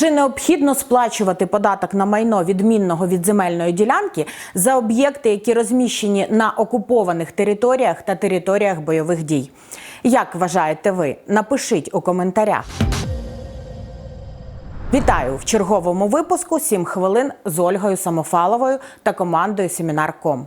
Чи необхідно сплачувати податок на майно відмінного від земельної ділянки за об'єкти, які розміщені на окупованих територіях та територіях бойових дій? Як вважаєте ви? Напишіть у коментарях. Вітаю в черговому випуску «7 хвилин з Ольгою Самофаловою та командою Семінар.ком.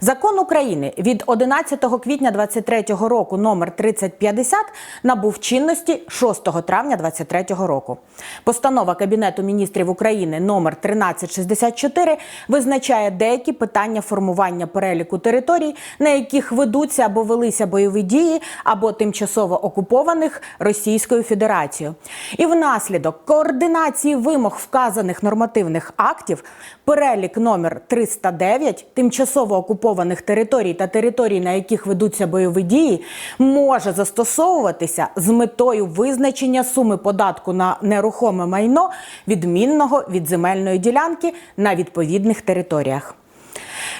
Закон України від 11 квітня 2023 року номер 3050 набув чинності 6 травня 2023 року. Постанова Кабінету міністрів України номер 1364 визначає деякі питання формування переліку територій, на яких ведуться або велися бойові дії, або тимчасово окупованих Російською Федерацією. І внаслідок координації вимог вказаних нормативних актів перелік номер 309 тимчасово окупованих територій та територій, на яких ведуться бойові дії, може застосовуватися з метою визначення суми податку на нерухоме майно, відмінного від земельної ділянки на відповідних територіях.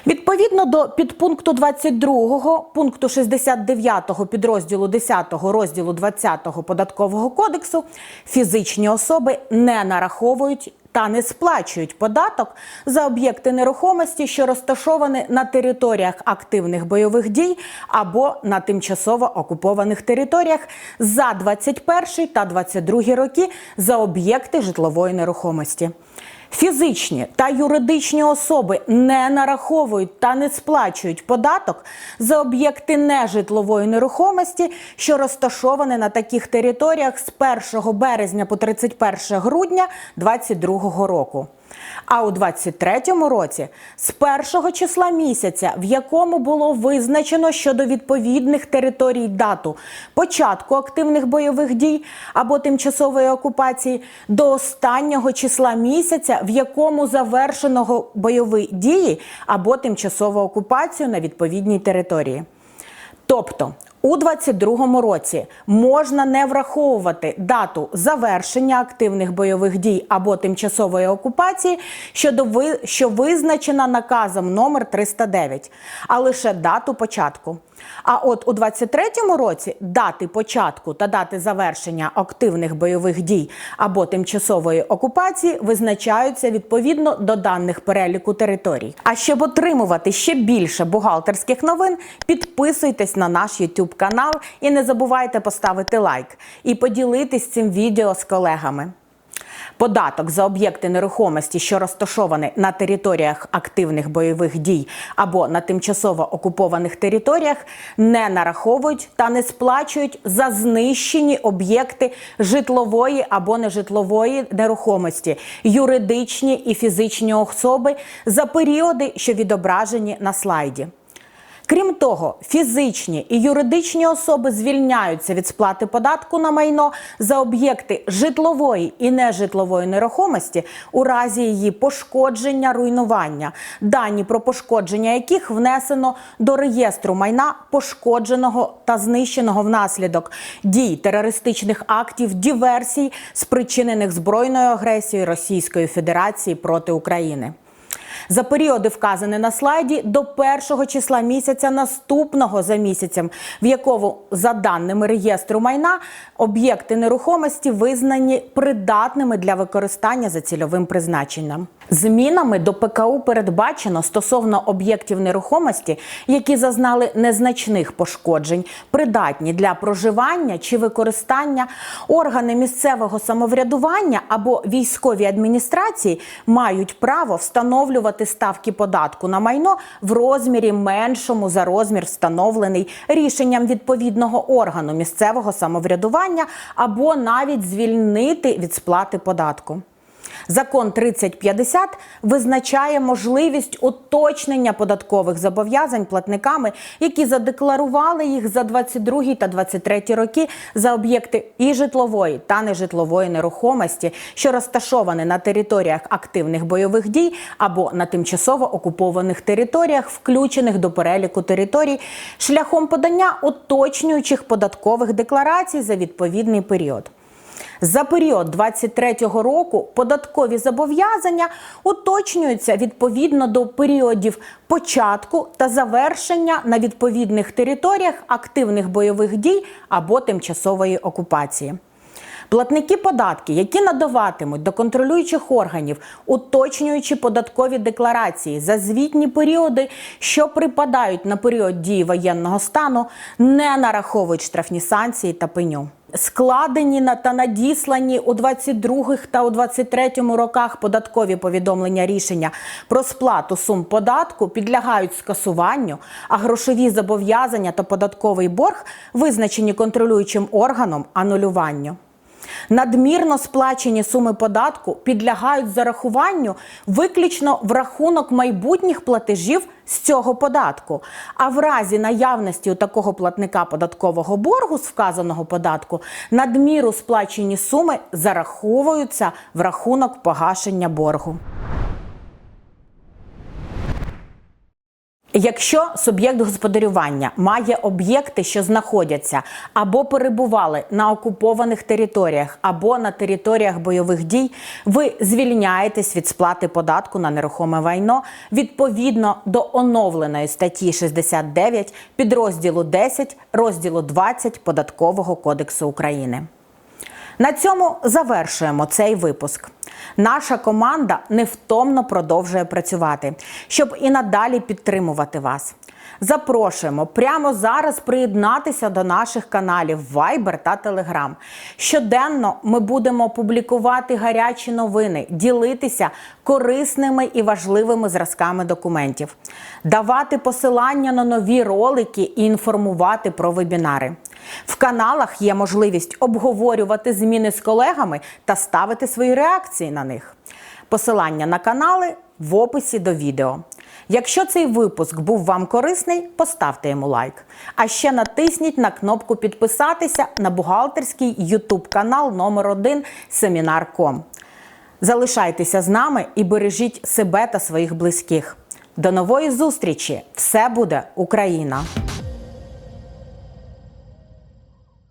Відповідно до підпункту 22 пункту 69 підрозділу 10 розділу 20 податкового кодексу фізичні особи не нараховують та не сплачують податок за об'єкти нерухомості, що розташовані на територіях активних бойових дій або на тимчасово окупованих територіях за 21 та 22 роки за об'єкти житлової нерухомості. Фізичні та юридичні особи не нараховують та не сплачують податок за об'єкти нежитлової нерухомості, що розташовані на таких територіях з 1 березня по 31 грудня 2022 року. А у 23-му році з першого числа місяця, в якому було визначено щодо відповідних територій дату початку активних бойових дій або тимчасової окупації, до останнього числа місяця, в якому завершеного бойові дії або тимчасову окупацію на відповідній території. Тобто у 22-му році можна не враховувати дату завершення активних бойових дій або тимчасової окупації, що визначена наказом номер 309, а лише дату початку. А от у 23-му році дати початку та дати завершення активних бойових дій або тимчасової окупації визначаються відповідно до даних переліку територій. А щоб отримувати ще більше бухгалтерських новин, підписуйтесь на наш YouTube канал і не забувайте поставити лайк і поділитись цим відео з колегами. Податок за об'єкти нерухомості, що розташовані на територіях активних бойових дій або на тимчасово окупованих територіях, не нараховують та не сплачують за знищені об'єкти житлової або нежитлової нерухомості, юридичні і фізичні особи за періоди, що відображені на слайді. Крім того, фізичні і юридичні особи звільняються від сплати податку на майно за об'єкти житлової і нежитлової нерухомості у разі її пошкодження, руйнування, дані про пошкодження яких внесено до реєстру майна пошкодженого та знищеного внаслідок дій терористичних актів, диверсій, спричинених збройною агресією Російської Федерації проти України за періоди, вказані на слайді, до першого числа місяця наступного за місяцем, в якому, за даними реєстру майна, об'єкти нерухомості визнані придатними для використання за цільовим призначенням. Змінами до ПКУ передбачено стосовно об'єктів нерухомості, які зазнали незначних пошкоджень, придатні для проживання чи використання органи місцевого самоврядування або військові адміністрації мають право встановлювати ставки податку на майно в розмірі меншому за розмір, встановлений рішенням відповідного органу місцевого самоврядування, або навіть звільнити від сплати податку. Закон 3050 визначає можливість уточнення податкових зобов'язань платниками, які задекларували їх за 22 та 23 роки за об'єкти і житлової та нежитлової нерухомості, що розташовані на територіях активних бойових дій або на тимчасово окупованих територіях, включених до переліку територій, шляхом подання уточнюючих податкових декларацій за відповідний період. За період 23-го року податкові зобов'язання уточнюються відповідно до періодів початку та завершення на відповідних територіях активних бойових дій або тимчасової окупації. Платники податки, які надаватимуть до контролюючих органів, уточнюючи податкові декларації за звітні періоди, що припадають на період дії воєнного стану, не нараховують штрафні санкції та пеню. Складені та надіслані у 22 та у 23 роках податкові повідомлення рішення про сплату сум податку підлягають скасуванню, а грошові зобов'язання та податковий борг визначені контролюючим органом анулюванню. Надмірно сплачені суми податку підлягають зарахуванню виключно в рахунок майбутніх платежів з цього податку. А в разі наявності у такого платника податкового боргу з вказаного податку надміру сплачені суми зараховуються в рахунок погашення боргу. Якщо суб'єкт господарювання має об'єкти, що знаходяться або перебували на окупованих територіях, або на територіях бойових дій, ви звільняєтесь від сплати податку на нерухоме майно відповідно до оновленої статті 69 підрозділу 10 розділу 20 Податкового кодексу України. На цьому завершуємо цей випуск. Наша команда невтомно продовжує працювати, щоб і надалі підтримувати вас. Запрошуємо прямо зараз приєднатися до наших каналів Viber та Telegram. Щоденно ми будемо публікувати гарячі новини, ділитися корисними і важливими зразками документів, давати посилання на нові ролики і інформувати про вебінари. В каналах є можливість обговорювати зміни з колегами та ставити свої реакції на них. Посилання на канали в описі до відео. Якщо цей випуск був вам корисний, поставте йому лайк. А ще натисніть на кнопку підписатися на бухгалтерський YouTube канал номер 1 Семінар.ком. Залишайтеся з нами і бережіть себе та своїх близьких. До нової зустрічі! Все буде Україна!